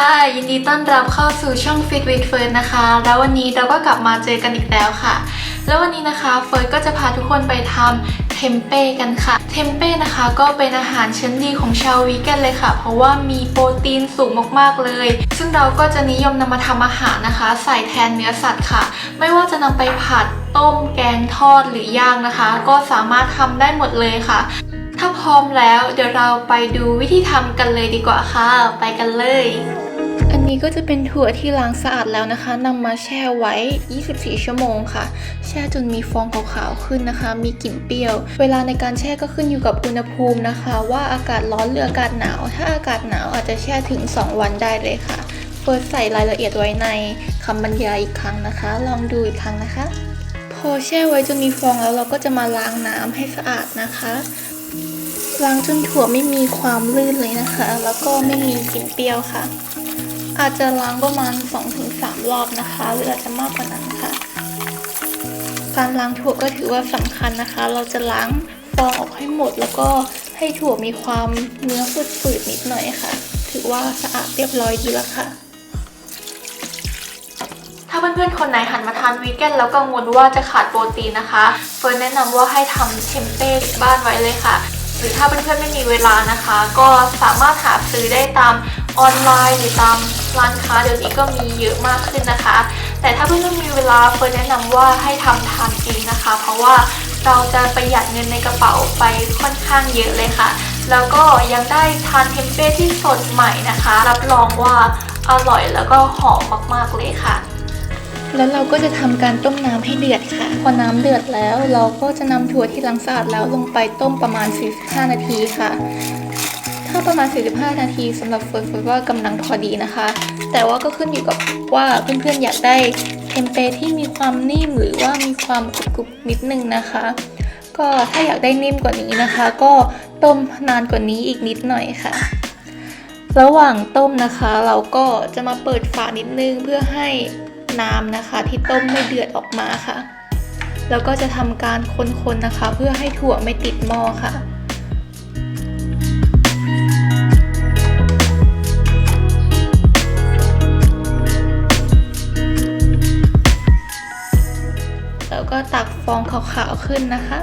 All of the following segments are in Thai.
ค่ะ ยินดีต้อนรับเข้าสู่ช่อง Fit with f i r n นะคะ แล้ววันนี้เราก็กลับมาเจอกันอีกแล้วค่ะ แล้ววันนี้นะคะเฟิร์นก็จะพาทุกคนไปทำเทมเป้กันค่ะ เทมเป้นะคะก็เป็นอาหารชั้นดีของชาววีแกนเลยค่ะ เพราะว่ามีโปรตีนสูงมากๆเลย ซึ่งเราก็จะนิยมนำมาทำอาหารนะคะ ใส่แทนเนื้อสัตว์ค่ะ ไม่ว่าจะนำไปผัดต้มแกงทอดหรือย่างนะคะ ก็สามารถทำได้หมดเลยค่ะถ้าพร้อมแล้วเดี๋ยวเราไปดูวิธีทำกันเลยดีกว่าค่ะ ไปกันเลย อันนี้ก็จะเป็นถั่วที่ล้างสะอาดแล้วนะคะนำมาแช่ไว้ 24 ชั่วโมงค่ะ แช่จนมีฟองขาวๆขึ้นนะคะ มีกลิ่นเปรี้ยว เวลาในการแช่ก็ขึ้นอยู่กับอุณหภูมินะคะ ว่าอากาศร้อนหรืออากาศหนาว ถ้าอากาศหนาวอาจจะแช่ถึง 2 วันได้เลยค่ะเฟิร์สใส่รายละเอียดไว้ในคำบรรยายอีกครั้งนะคะ ลองดูอีกครั้งนะคะ พอแช่ไว้จนมีฟองแล้วเราก็จะมาล้างน้ำให้สะอาดนะคะล้างจนถั่วไม่มีความลื่นเลยนะคะ แล้วก็ไม่มีกลิ่นเปรี้ยวค่ะ อาจจะล้างประมาณ 2-3 รอบนะคะหรืออาจจะมากกว่านั้นค่ะ การล้างถั่วก็ถือว่าสำคัญนะคะ เราจะล้างฟองออกให้หมด แล้วก็ให้ถั่วมีความเนื้อฝืดๆนิดหน่อยค่ะ ถือว่าสะอาดเรียบร้อยดีแล้วค่ะถ้าเพื่อนๆ คนไหนหันมาทานวีแกนแล้วกังวลว่าจะขาดโปรตีนนะคะ เฟิร์นแนะนำว่าให้ทำเทมเป้บ้านไว้เลยค่ะ หรือถ้าเพื่อนๆ ไม่มีเวลานะคะ ก็สามารถหาซื้อได้ตาม ออนไลน์หรือตามร้านค้าเดี๋ยวนี้ก็มีเยอะมากขึ้นนะคะ แต่ถ้าเพื่อนๆมีเวลาเฟิร์นแนะนำว่าให้ทำทานเองนะคะ เพราะว่าเราจะประหยัดเงินในกระเป๋าไปค่อนข้างเยอะเลยค่ะ แล้วก็ยังได้ทานเทมเป้ที่สดใหม่นะคะ รับรองว่าอร่อยแล้วก็หอมมากๆเลยค่ะ แล้วเราก็จะทำการต้มน้ำให้เดือดค่ะ พอน้ำเดือดแล้ว เราก็จะนำถั่วที่ล้างสะอาดแล้วลงไปต้มประมาณ 45 นาทีค่ะ ถ้าประมาณ 45 นาทีสำหรับเฟิร์นเฟิร์นว่ากำลังพอดีนะคะ แต่ว่าก็ขึ้นอยู่กับว่าเพื่อนๆอยากได้เทมเปที่มีความนิ่มหรือว่ามีความกรุบๆนิดนึงนะคะ ก็ถ้าอยากได้นิ่มกว่านี้นะคะ ก็ต้มนานกว่านี้อีกนิดหน่อยค่ะ ระหว่างต้มนะคะ เราก็จะมาเปิดฝานิดนึงเพื่อให้น้ำนะคะ ที่ต้มไม่เดือดออกมาค่ะ แล้วก็จะทำการคนๆนะคะ เพื่อให้ถั่วไม่ติดหม้อค่ะ ตักฟองขาวๆขึ้นนะคะ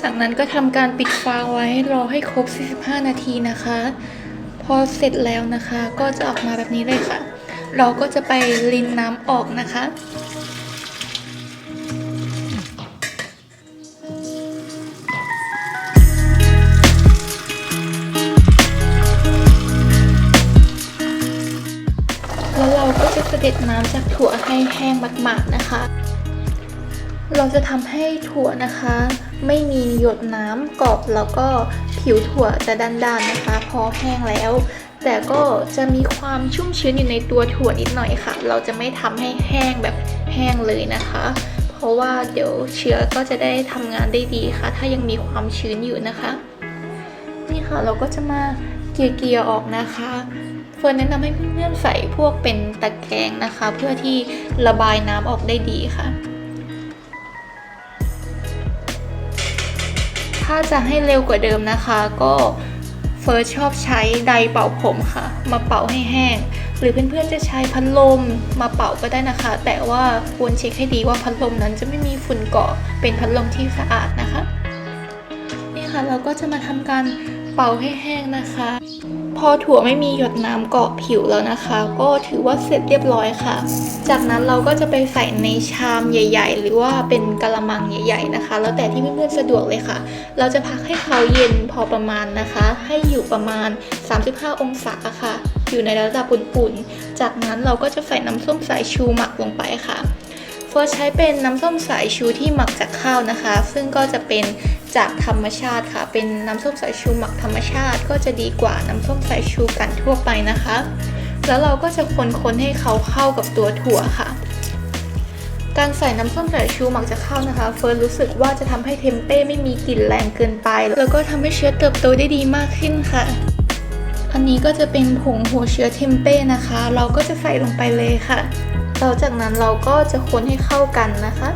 จากนั้นก็ทำการปิดฝาไว้รอให้ครบ 45 นาทีนะคะ พอเสร็จแล้วนะคะก็จะออกมาแบบนี้เลยค่ะ เราก็จะไปรินน้ำออกนะคะ เราก็ดน้ำจากถั่วให้แห้งมากๆนะคะ เราจะทำให้ถั่วนะคะ ไม่มีหยดน้ำกรอบแล้วก็ผิวถั่วจะด้านๆนะคะ พอแห้งแล้ว แต่ก็จะมีความชุ่มชื้นอยู่ในตัวถั่วนิดหน่อยค่ะ เราจะไม่ทำให้แห้งแบบแห้งเลยนะคะ เพราะว่าเดี๋ยวเชื้อก็จะได้ทำงานได้ดีค่ะ ถ้ายังมีความชื้นอยู่นะคะ นี่ค่ะเราก็จะมาเกลี่ยๆออกนะคะ เฟิร์นแนะนำให้เพื่อนๆใส่พวกเป็นตะแกรงนะคะ เพื่อที่ระบายน้ำออกได้ดีค่ะ ถ้าจะให้เร็วกว่าเดิมนะคะ ก็เฟิร์สชอบใช้ไดร์เป่าผมค่ะ มาเป่าให้แห้ง หรือเพื่อนๆจะใช้พัดลมมาเป่าก็ได้นะคะ แต่ว่าควรเช็คให้ดีว่าพัดลมนั้นจะไม่มีฝุ่นเกาะเป็นพัดลมที่สะอาดนะคะ นี่ค่ะเราก็จะมาทำการ เป่าให้แห้งนะคะ พอถั่วไม่มีหยดน้ำเกาะผิวแล้วนะคะ ก็ถือว่าเสร็จเรียบร้อยค่ะ จากนั้นเราก็จะไปใส่ในชามใหญ่ ๆ หรือว่าเป็นกะละมังใหญ่ ๆนะคะ แล้วแต่ที่เพื่อนๆสะดวกเลยค่ะ เราจะพักให้เขาเย็นพอประมาณนะคะ ให้อยู่ประมาณ 35 องศาค่ะ อยู่ในระดับอุ่นๆ จากนั้นเราก็จะใส่น้ำส้มสายชูหมักลงไปค่ะ เฟิร์ใช้เป็นน้ำส้มสายชูที่หมักจากข้าวนะคะ ซึ่งก็จะเป็นจากธรรมชาติค่ะ เป็นน้ำส้มสายชูหมักธรรมชาติ ก็จะดีกว่าน้ำส้มสายชูกันทั่วไปนะคะ แล้วเราก็จะคนๆให้เขาเข้ากับตัวถั่วค่ะการใส่น้ำส้มสายชูหมักจากข้าวนะคะ เฟิร์นรู้สึกว่าจะทำให้เทมเป้ไม่มีกลิ่นแรงเกินไป แล้วก็ทำให้เชื้อเติบโตได้ดีมากขึ้นค่ะ อันนี้ก็จะเป็นผงหัวเชื้อเทมเป้นะคะ เราก็จะใส่ลงไปเลยค่ะ แล้วจากนั้นเราก็จะคนให้เข้ากันนะคะ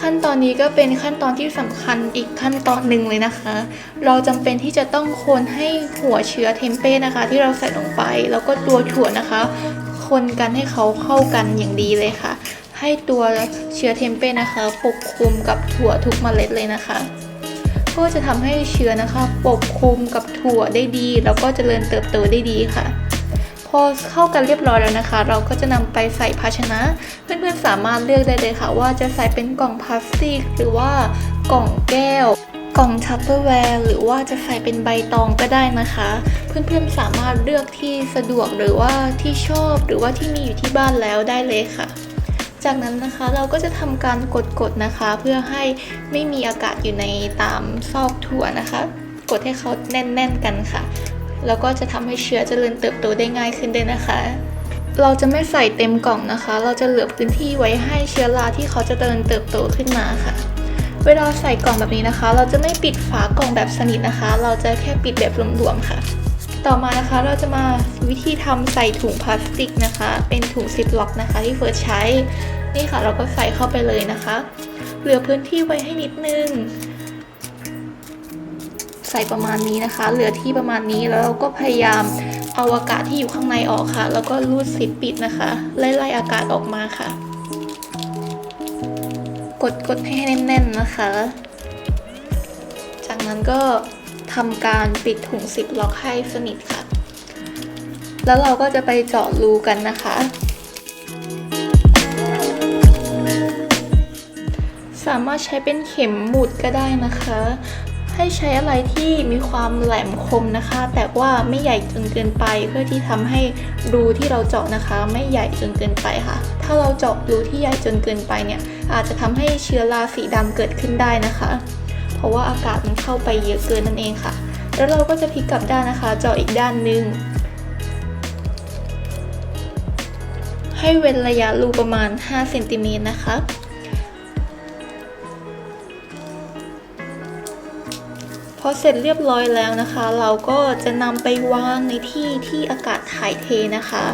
ขั้นตอนนี้ก็เป็นขั้นตอนที่สำคัญอีกขั้นตอนหนึ่งเลยนะคะ เราจำเป็นที่จะต้องคนให้หัวเชื้อเทมเป้นะคะ ที่เราใส่ลงไป แล้วก็ตัวถั่วนะคะ คนกันให้เขาเข้ากันอย่างดีเลยค่ะ ให้ตัวเชื้อเทมเป้นะคะปกคลุมกับถั่วทุกเมล็ดเลยนะคะ ก็จะทำให้เชื้อนะคะปกคลุมกับถั่วได้ดี แล้วก็เจริญเติบโตได้ดีค่ะ พอเข้ากันเรียบร้อยแล้วนะคะ เราก็จะนำไปใส่ภาชนะ เพื่อนๆสามารถเลือกได้เลยค่ะ ว่าจะใส่เป็นกล่องพลาสติก หรือว่ากล่องแก้ว กล่องทัพเปอร์แวร์หรือว่าจะใส่เป็นใบตองก็ได้นะคะ เพื่อนๆสามารถเลือกที่สะดวกหรือว่าที่ชอบหรือว่าที่มีอยู่ที่บ้านแล้วได้เลยค่ะ จากนั้นนะคะเราก็จะทำการกดๆนะคะ เพื่อให้ไม่มีอากาศอยู่ในตามซอกถั่วนะคะ กดให้เขาแน่นๆกันค่ะ แล้วก็จะทำให้เชื้อเจริญเติบโตได้ง่ายขึ้นด้วยนะคะ เราจะไม่ใส่เต็มกล่องนะคะ เราจะเหลือพื้นที่ไว้ให้เชื้อราที่เขาจะเจริญเติบโตขึ้นมาค่ะเวลาใส่กล่องแบบนี้นะคะ เราจะไม่ปิดฝากล่องแบบสนิทนะคะ เราจะแค่ปิดแบบหลวมๆค่ะ ต่อมานะคะเราจะมาวิธีทำใส่ถุงพลาสติกนะคะ เป็นถุงซิปล็อกนะคะ ที่เฟิร์สใช้ นี่ค่ะเราก็ใส่เข้าไปเลยนะคะ เหลือพื้นที่ไว้ให้นิดนึง ใส่ประมาณนี้นะคะ เหลือที่ประมาณนี้แล้วเราก็พยายามเอาอากาศที่อยู่ข้างในออกค่ะ แล้วก็รูดซิปปิดนะคะ ไล่ไล่อากาศออกมาค่ะ กดกดให้แน่นๆนะคะ จากนั้นก็ ทำการปิดถุงซิปล็อกให้สนิทค่ะ แล้วเราก็จะไปเจาะรูกันนะคะ สามารถใช้เป็นเข็มหมุดก็ได้นะคะ ให้ใช้อะไรที่มีความแหลมคมนะคะ แต่ว่าไม่ใหญ่จนเกินไปเพื่อที่ทำให้รูที่เราเจาะนะคะ ไม่ใหญ่จนเกินไปค่ะ ถ้าเราเจาะรูที่ใหญ่จนเกินไปเนี่ยอาจจะทำให้เชื้อราสีดำเกิดขึ้นได้นะคะ ราะว่าอากาศมันเข้าไปเยอะเกินนั่นเองค่ะ แล้วเราก็จะพลิกกลับด้านนะคะ เจาะอีกด้านหนึ่งให้เว้นระยะรูประมาณ5เซนติเมตรนะคะพอเสร็จเรียบร้อยแล้วนะคะ เราก็จะนำไปวางในที่ที่อากาศถ่ายเทนะคะ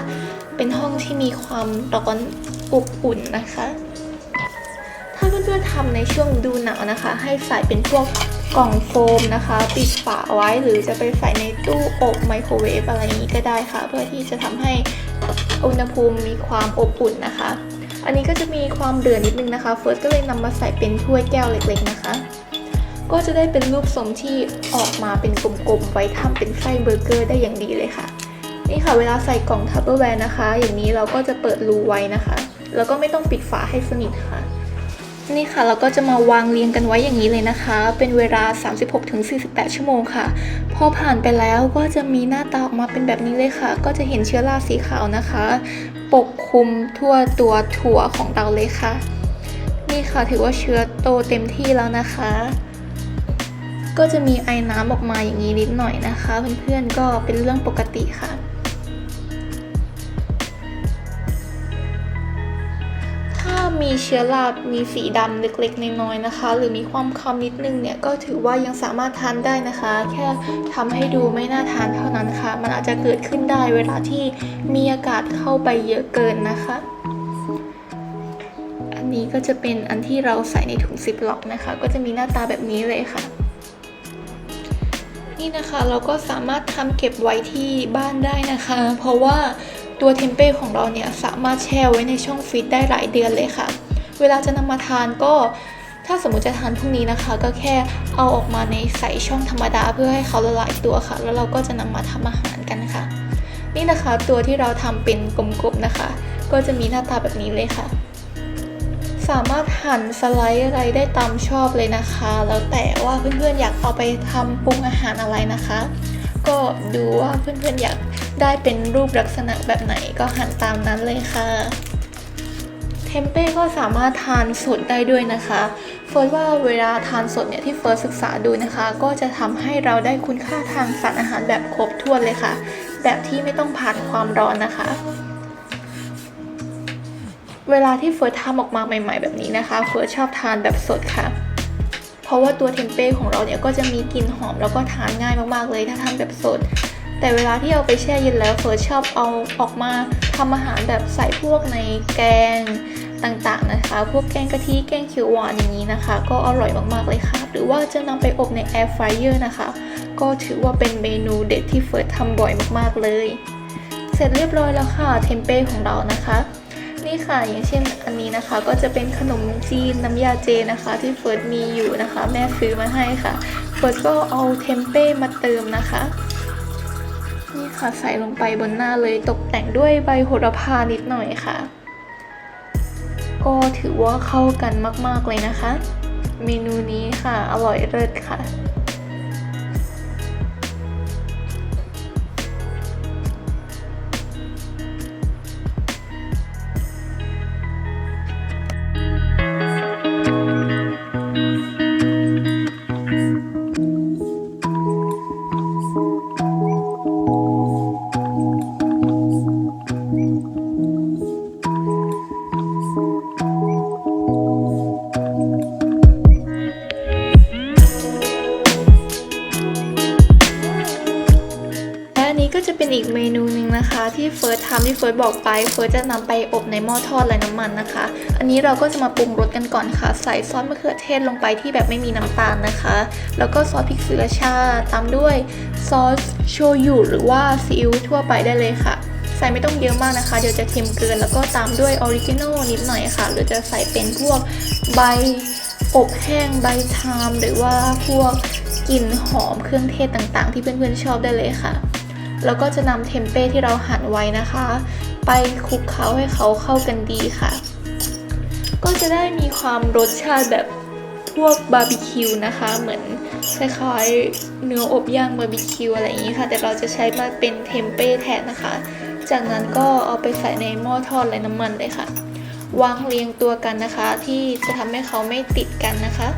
เป็นห้องที่มีความร้อนอบอุ่นนะคะ ทำในช่วงดูหนาวนะคะ ให้ใส่เป็นพวกกล่องโฟมนะคะ ปิดฝาไว้หรือจะไปใส่ในตู้อบไมโครเวฟอะไรนี้ก็ได้ค่ะ เพื่อที่จะทำให้อุณหภูมิมีความอบอุ่นนะคะ อันนี้ก็จะมีความเดือดนิดนึงนะคะเฟิร์สก็เลยนำมาใส่เป็นถ้วยแก้วเล็กๆนะคะ ก็จะได้เป็นรูปทรงที่ออกมาเป็นกลมๆไว้ทำเป็นไส้เบอร์เกอร์ได้อย่างดีเลยค่ะนี่ค่ะเวลาใส่กล่องทัพเปอร์แวร์นะคะ อย่างนี้เราก็จะเปิดรูไว้นะคะ แล้วก็ไม่ต้องปิดฝาให้สนิทค่ะ นี่ค่ะเราก็จะมาวางเรียงกันไว้อย่างนี้เลยนะคะ เป็นเวลา 36-48 ชั่วโมงค่ะ พอผ่านไปแล้วก็จะมีหน้าตาออกมาเป็นแบบนี้เลยค่ะ ก็จะเห็นเชื้อราสีขาวนะคะ ปกคลุมทั่วตัวถั่วของเราเลยค่ะ นี่ค่ะถือว่าเชื้อโตเต็มที่แล้วนะคะ ก็จะมีไอ้น้ำออกมาอย่างนี้นิดหน่อยนะคะ เพื่อนๆก็เป็นเรื่องปกติค่ะ มีเชื้อรามีสีดำเล็กๆน้อยๆนะคะ หรือมีความคำนิดนึงเนี่ยก็ถือว่ายังสามารถทานได้นะคะ แค่ทำให้ดูไม่น่าทานเท่านั้นค่ะ มันอาจจะเกิดขึ้นได้เวลาที่มีอากาศเข้าไปเยอะเกินนะคะ อันนี้ก็จะเป็นอันที่เราใส่ในถุงซิปล็อกนะคะ ก็จะมีหน้าตาแบบนี้เลยค่ะนี่นะคะเราก็สามารถทำเก็บไว้ที่บ้านได้นะคะ เพราะว่าตัวเทมเป้ของเราเนี่ยสามารถแช่ไว้ในช่องฟรีซได้หลายเดือนเลยค่ะ เวลาจะนำมาทานก็ ถ้าสมมติจะทานพรุ่งนี้นะคะ ก็แค่เอาออกมาในใส่ช่องธรรมดาเพื่อให้เขาละลายตัวค่ะ แล้วเราก็จะนำมาทำอาหารกันค่ะ นี่นะคะตัวที่เราทำเป็นกลมๆนะคะ ก็จะมีหน้าตาแบบนี้เลยค่ะ สามารถหั่นสไลด์อะไรได้ตามชอบเลยนะคะ แล้วแต่ว่าเพื่อนๆอยากเอาไปทำปรุงอาหารอะไรนะคะ ก็ดูว่าเพื่อนๆอยากได้เป็นรูปลักษณะแบบไหนก็หั่นตามนั้นเลยค่ะ เทมเป้ก็สามารถทานสดได้ด้วยนะคะเฟิร์สว่าเวลาทานสดเนี่ยที่เฟิร์สศึกษาดูนะคะ ก็จะทำให้เราได้คุณค่าทางสารอาหารแบบครบถ้วนเลยค่ะ แบบที่ไม่ต้องผ่านความร้อนนะคะ เวลาที่เฟิร์สทำออกมาใหม่ ๆ แบบนี้นะคะ เฟิร์สชอบทานแบบสดค่ะเพราะว่าตัวเทมเป้ของเราเนี่ยก็จะมีกลิ่นหอมแล้วก็ทานง่ายมากๆเลยถ้าทานแบบสด แต่เวลาที่เอาไปแช่เย็นแล้วเฟิร์สชอบเอาออกมาทำอาหารแบบใส่พวกในแกงต่างๆนะคะ พวกแกงกะทิแกงเขียวหวานอย่างนี้นะคะ ก็อร่อยมากๆเลยค่ะ หรือว่าจะนำไปอบในแอร์ฟรายเออร์นะคะ ก็ถือว่าเป็นเมนูเด็ดที่เฟิร์สทำบ่อยมากๆเลย เสร็จเรียบร้อยแล้วค่ะเทมเป้ของเรานะคะนี่ค่ะอย่างเช่นอันนี้นะคะก็จะเป็นขนมจีนน้ำยาเจนะคะ ที่เฟิร์สมีอยู่นะคะ แม่ซื้อมาให้ค่ะ เฟิร์สก็เอาเทมเป้มาเติมนะคะ ค่ะใส่ลงไปบนหน้าเลยตกแต่งด้วยใบโหระพานิดหน่อยค่ะ ก็ถือว่าเข้ากันมาก ๆ เลยนะคะ เมนูนี้ค่ะ อร่อยเลิศค่ะและ ที่เฟิร์สบอกไปเฟิร์สจะนำไปอบในหม้อทอดไร้น้ำมันนะคะ อันนี้เราก็จะมาปรุงรสกันก่อนค่ะ ใส่ซอสมะเขือเทศลงไปที่แบบไม่มีน้ำตาลนะคะ แล้วก็ซอสพริกเสือชาตามด้วยซอสโชยุหรือว่าซีอิ๊วทั่วไปได้เลยค่ะ ใส่ไม่ต้องเยอะมากนะคะ เดี๋ยวจะเค็มเกิน แล้วก็ตามด้วยออริจินอลนิดหน่อยค่ะหรือจะใส่เป็นพวกใบอบแห้งใบไทม์หรือว่าพวกกลิ่นหอมเครื่องเทศต่างๆ ที่เพื่อนๆชอบได้เลยค่ะ แล้วก็จะนำเทมเป้ที่เราหั่นไว้นะคะ ไปคลุกเคล้าให้เขาเข้ากันดีค่ะ ก็จะได้มีความรสชาติแบบพวกบาร์บีคิวนะคะ เหมือนคล้ายๆเนื้ออบย่างบาร์บีคิวอะไรอย่างนี้ค่ะ แต่เราจะใช้มาเป็นเทมเป้แทนนะคะ จากนั้นก็เอาไปใส่ในหม้อทอดไร้น้ำมันเลยค่ะ วางเรียงตัวกันนะคะ ที่จะทำให้เขาไม่ติดกันนะคะ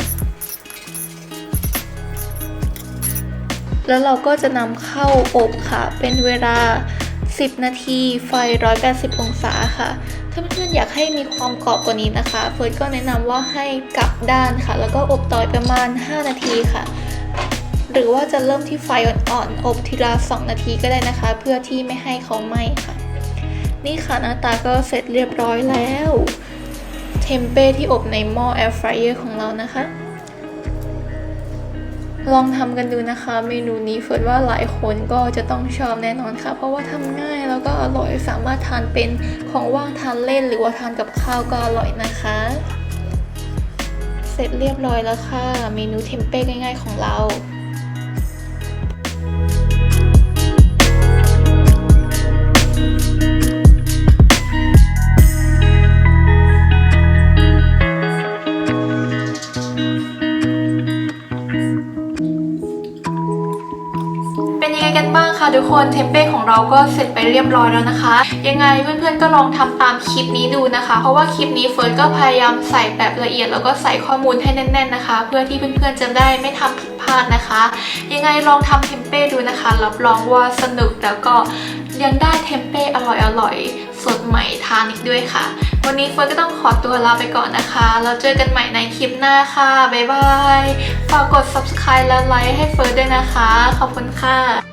แล้วเราก็จะนำเข้าอบค่ะ เป็นเวลา 10 นาทีไฟ 180 องศาค่ะ ถ้าเพื่อนๆอยากให้มีความกรอบกว่านี้นะคะเฟิร์สก็แนะนำว่าให้กลับด้านค่ะ แล้วก็อบต่อประมาณ 5 นาทีค่ะ หรือว่าจะเริ่มที่ไฟอ่อนๆอบทีละ 2 นาทีก็ได้นะคะ เพื่อที่ไม่ให้เขาไหม้ค่ะ นี่ค่ะหน้าตาก็เสร็จเรียบร้อยแล้ว เทมเป้ที่อบในหม้อแอร์ฟรายเออร์ของเรานะคะ ลองทำกันดูนะคะ เมนูนี้เฟิร์สว่าหลายคนก็จะต้องชอบแน่นอนค่ะ เพราะว่าทำง่ายแล้วก็อร่อยสามารถทานเป็นของว่างทานเล่น หรือว่าทานกับข้าวก็อร่อยนะคะ เสร็จเรียบร้อยแล้วค่ะ เมนูเทมเป้ง่าย ๆ ของเรา ไงกันบ้างคะทุกคนเทมเป้ของเราก็เสร็จไปเรียบร้อยแล้วนะคะ ยังไงเพื่อนๆก็ลองทำตามคลิปนี้ดูนะคะ เพราะว่าคลิปนี้เฟิร์นก็พยายามใส่แบบละเอียด แล้วก็ใส่ข้อมูลให้แน่น ๆนะคะ เพื่อที่เพื่อนๆจะได้ไม่ทำผิดพลาดนะคะ ยังไงลองทำเทมเป้ดูนะคะรับรองว่าสนุกแล้วก็ยังได้เทมเป้อร่อยๆสดใหม่ทานอีกด้วยค่ะ วันนี้เฟิร์นก็ต้องขอตัวลาไปก่อนนะคะ แล้วเจอกันใหม่ในคลิปหน้าค่ะบ๊ายบายฝากกด subscribe และไลค์ให้เฟิร์นด้วยนะคะ ขอบคุณค่ะ